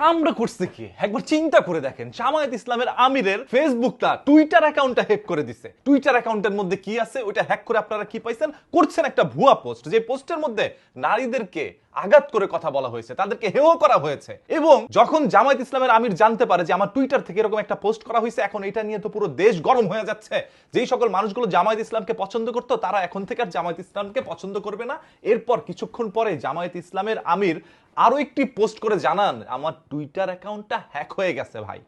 কামড়া করছে কি? একবার চিন্তা করে দেখেন। জামায়াত ইসলামের আমিরের ফেসবুকটা টুইটার অ্যাকাউন্টটা হ্যাক করে দিছে। টুইটার অ্যাকাউন্টের মধ্যে কি আছে? ওইটা হ্যাক করে আপনারা কি পাইছেন? করছেন একটা ভুয়া পোস্ট যে পোস্টের মধ্যে নারীদেরকে আঘাত করে কথা বলা হয়েছে, তাদেরকে হেও করা হয়েছে। এবং যখন জামায়াত ইসলামের আমির জানতে পারে যে আমার টুইটার থেকে এরকম একটা পোস্ট করা হয়েছে, এখন এটা নিয়ে তো পুরো দেশ গরম হয়ে যাচ্ছে। যেই সকল মানুষগুলো জামায়াত ইসলামকে পছন্দ করতো, তারা এখন থেকে আর জামায়াত ইসলামকে পছন্দ করবে না। এরপর কিছুক্ষণ পরে জামায়াত ইসলামের আমির আরও একটি পোস্ট করে জানান, আমার টুইটার অ্যাকাউন্টটা হ্যাক হয়ে গেছে ভাই।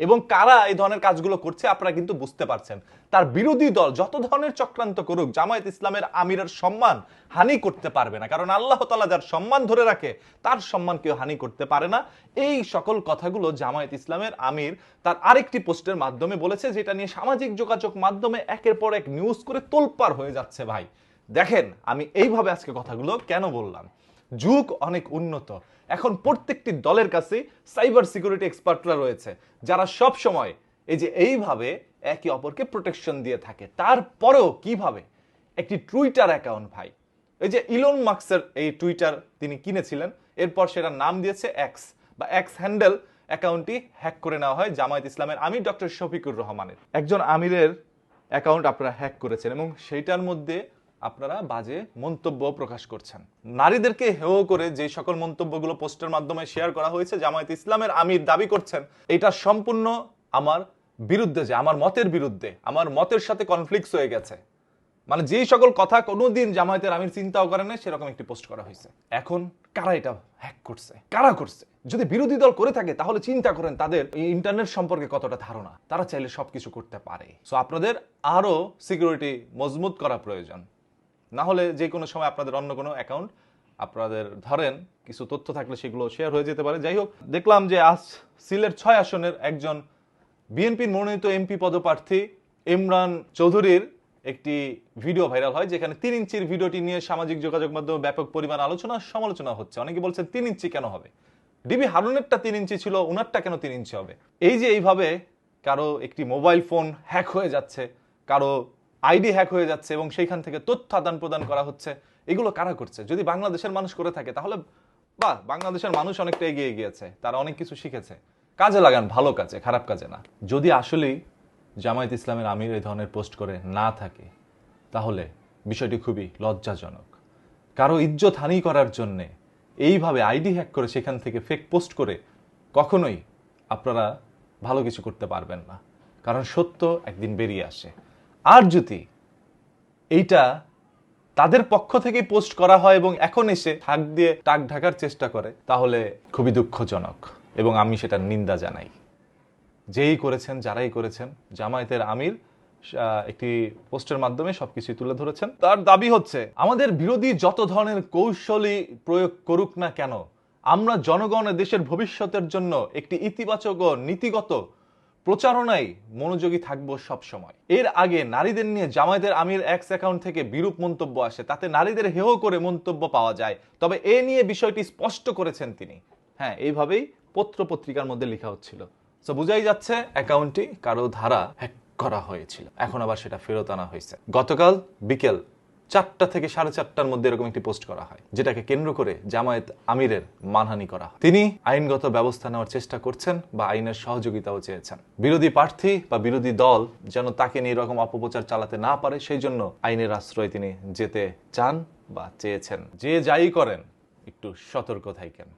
এবং কারা এই ধরনের কাজগুলো করছে আপনারা কিন্তু বুঝতে পারছেন। তার বিরোধী দল যত ধরনের চক্রান্ত করুক, জামায়াত ইসলামের আমিরের সম্মান হানি করতে পারবে না। কারণ আল্লাহ তালা যার সম্মান ধরে রাখে, তার সম্মান কেউ হানি করতে পারে না। এই সকল কথাগুলো জামায়াত ইসলামের আমির তার আরেকটি পোস্টের মাধ্যমে বলেছে, যেটা নিয়ে সামাজিক যোগাযোগ মাধ্যমে একের পর এক নিউজ করে তোলপার হয়ে যাচ্ছে ভাই। দেখেন, আমি এইভাবে আজকে কথাগুলো কেন বললাম? যুগ অনেক উন্নত। এখন প্রত্যেকটি দলের কাছে সাইবার সিকিউরিটি এক্সপার্টরা রয়েছে, যারা সব সময় এই যে এইভাবে একে অপরকে প্রোটেকশন দিয়ে থাকে। তারপরেও কীভাবে? একটি টুইটার অ্যাকাউন্ট ভাই। এই যে ইলন মার্কসের এই টুইটার তিনি কিনেছিলেন, এরপর সেটার নাম দিয়েছে এক্স বা এক্স হ্যান্ডেল অ্যাকাউন্টটি হ্যাক করে নেওয়া হয় জামায়াত ইসলামের আমির ডক্টর শফিকুর রহমানের। একজন আমিরের অ্যাকাউন্ট আপনারা হ্যাক করেছেন এবং সেইটার মধ্যে আপনারা বাজে মন্তব্য প্রকাশ করছেন। নারীদেরকে হেয় করে যে সকল মন্তব্যগুলো পোস্টের মাধ্যমে শেয়ার করা হয়েছে, জামায়াত ইসলামের আমির দাবি করছেন, এটা সম্পূর্ণ আমার বিরুদ্ধে যে, আমার মতের বিরুদ্ধে, আমার মতের সাথে কনফ্লিক্ট হয়ে গেছে। মানে যেই সকল কথা কোনোদিন জামায়াতের আমির চিন্তাও করেন না সেরকম একটি পোস্ট করা হয়েছে। এখন কারা এটা হ্যাক করছে? কারা করছে? যদি বিরোধী দল করে থাকে, তাহলে চিন্তা করেন তাদের ইন্টারনেট সম্পর্কে কতটা ধারণা। তারা চাইলে সবকিছু করতে পারে। সো আপনাদের আরও সিকিউরিটি মজবুত করা প্রয়োজন। না হলে যে কোনো সময় আপনাদের অন্য কোনো অ্যাকাউন্ট আপনাদের ধরেন কিছু তথ্য থাকলে সেগুলো শেয়ার হয়ে যেতে পারে। যাই হোক, দেখলাম যে আজ সিলেট ছয় আসনের একজন বিএনপির মনোনীত এমপি পদপ্রার্থী ইমরান চৌধুরীর একটি ভিডিও ভাইরাল হয়, যেখানে তিন ইঞ্চির ভিডিওটি নিয়ে সামাজিক যোগাযোগ মাধ্যমে ব্যাপক পরিমাণ আলোচনা সমালোচনা হচ্ছে। অনেকে বলছেন তিন ইঞ্চি কেন হবে? ডিবি হারুনেরটা তিন ইঞ্চি ছিল, উনারটা কেন তিন ইঞ্চি হবে? এই যে এইভাবে কারও একটি মোবাইল ফোন হ্যাক হয়ে যাচ্ছে, কারও আইডি হ্যাক হয়ে যাচ্ছে এবং সেইখান থেকে তথ্য আদান প্রদান করা হচ্ছে, এগুলো কারা করছে? যদি বাংলাদেশের মানুষ করে থাকে, তাহলে বাহ বাংলাদেশের মানুষ অনেকটা এগিয়ে গিয়েছে, তারা অনেক কিছু শিখেছে। কাজে লাগান, ভালো কাজে, খারাপ কাজে না। যদি আসলেই জামায়াত ইসলামের আমির এই ধরনের পোস্ট করে না থাকে, তাহলে বিষয়টি খুবই লজ্জাজনক। কারও ইজ্জত হানি করার জন্যে এইভাবে আইডি হ্যাক করে সেখান থেকে ফেক পোস্ট করে কখনোই আপনারা ভালো কিছু করতে পারবেন না। কারণ সত্য একদিন বেরিয়ে আসে। আর যদি এইটা তাদের পক্ষ থেকে পোস্ট করা হয় এবং এখন এসে ঠাক দিয়ে টাক ঢাকার চেষ্টা করে, তাহলে খুবই দুঃখজনক এবং আমি সেটার নিন্দা জানাই। যেই করেছেন, যারাই করেছেন, জামায়াতের আমির একটি পোস্টের মাধ্যমে সবকিছু তুলে ধরেছেন। তার দাবি হচ্ছে, আমাদের বিরোধী যত ধরনের কৌশলী প্রয়োগ করুক না কেন, আমরা জনগণ দেশের ভবিষ্যতের জন্য একটি ইতিবাচক ও নীতিগত প্রচারণায় মনোযোগী থাকব সব সময় এর আগে নারীদের নিয়ে জামায়াতের আমির এক্স অ্যাকাউন্ট থেকে বিরূপ মন্তব্য আসে, তাতে নারীদের হেয় করে মন্তব্য পাওয়া যায়। তবে এ নিয়ে বিষয়টি স্পষ্ট করেছেন তিনি। হ্যাঁ এইভাবেই পত্র পত্রিকার মধ্যে লেখা হচ্ছিল। তো বুঝাই যাচ্ছে অ্যাকাউন্টটি কারও ধারা হ্যাক করা হয়েছিল। এখন আবার সেটা ফেরত আনা হয়েছে। গতকাল বিকেল চারটা থেকে সাড়ে চারটার মধ্যে এরকম একটি পোস্ট করা হয়, যেটাকে কেন্দ্র করে জামায়াত আমিরের মানহানি করা হয়। তিনি আইনগত ব্যবস্থা নেওয়ার চেষ্টা করছেন বা আইনের সহযোগিতাও চেয়েছেন। বিরোধী প্রার্থী বা বিরোধী দল যেন তাকে নিয়ে এরকম অপপ্রচার চালাতে না পারে, সেই জন্য আইনের আশ্রয় তিনি যেতে চান বা চেয়েছেন। যে যাই করেন, একটু সতর্ক থাকেন।